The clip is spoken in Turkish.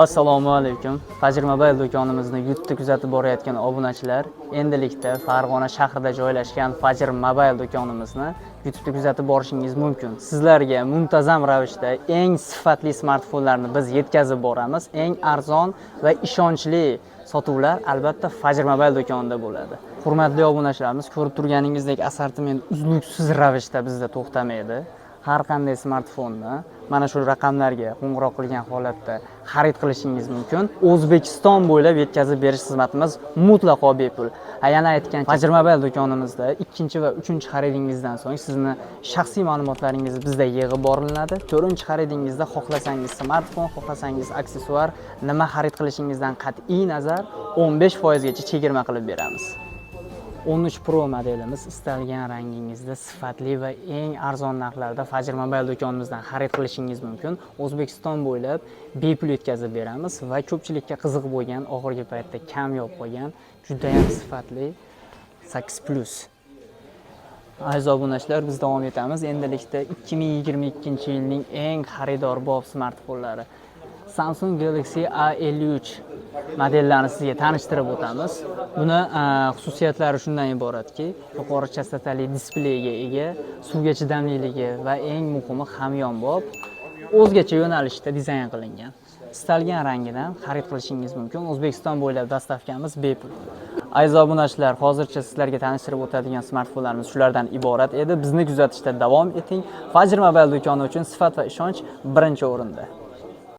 assalomu alaykum. Fajr mobil do'konimizni yurtda kuzatib borayotgan obunachilar. Endilikda farg'ona shahrida joylashgan fajr mobil do'konimizni youtubeda kuzatib borishingiz mumkin. Sizlarga muntazam ravishda eng sifatli smartfonlarni biz yetkazib boramiz. Eng arzon va ishonchli sotuvlar albatta fajr mobil do'konida bo'ladi. Hurmatli obunachilarimiz ko'rib turganingizdek assortiment uzluksiz ravishda bizda to'xtamaydi har qanday smartfonni mana shu raqamlarga qo'ng'iroq qilgan holatda xarid qilishingiz mumkin. O'zbekiston bo'ylab yetkazib berish xizmatimiz mutlaqo bepul. Ha, yana aytgan fajr mobil do'konimizda ikkinchi va uchinchi xaridingizdan so'ng sizni shaxsiy ma'lumotlaringiz bizda yig'ib boriladi. To'rtinchi xaridingizda xohlasangiz smartfon xohlasangiz aksessuar nima xarid qilishingizdan qat'iy nazar 15 foizgacha chegirma qilib beramiz. 13 Pro modelimiz istalgan rangingizda sifatli va eng arzon narxlarda Fajr Mobil do'konimizdan xarid qilishingiz mumkin. O'zbekiston bo'ylab bepul yetkazib beramiz va ko'pchilikka qiziq bo'lgan, oxirgi paytda kamyob qolgan juda ham sifatli 8 Plus. Aziz obunachilar, biz davom etamiz. Endilikda 2022 yilning eng xaridorbop smartfonlari Samsung Galaxy A53 modellarini sizga tanishtirib o'tamiz. Buni a, xususiyatlari shundan iboratki, yuqori chastotali displeyga ega, suvga chidamliligi va eng muhimi hamyonbop, o'zgacha yo'nalishda dizayn qilingan. Istalgan rangidan xarid qilishingiz mumkin. O'zbekiston bo'ylab dastavkamiz bepul. Aziz obunachilar, hozircha sizlarga tanishtirib o'tadigan smartfonlarimiz shulardan iborat edi. Bizni kuzatishda davom eting. Fajr Mobil do'koni uchun sifat va ishonch birinchi o'rinda.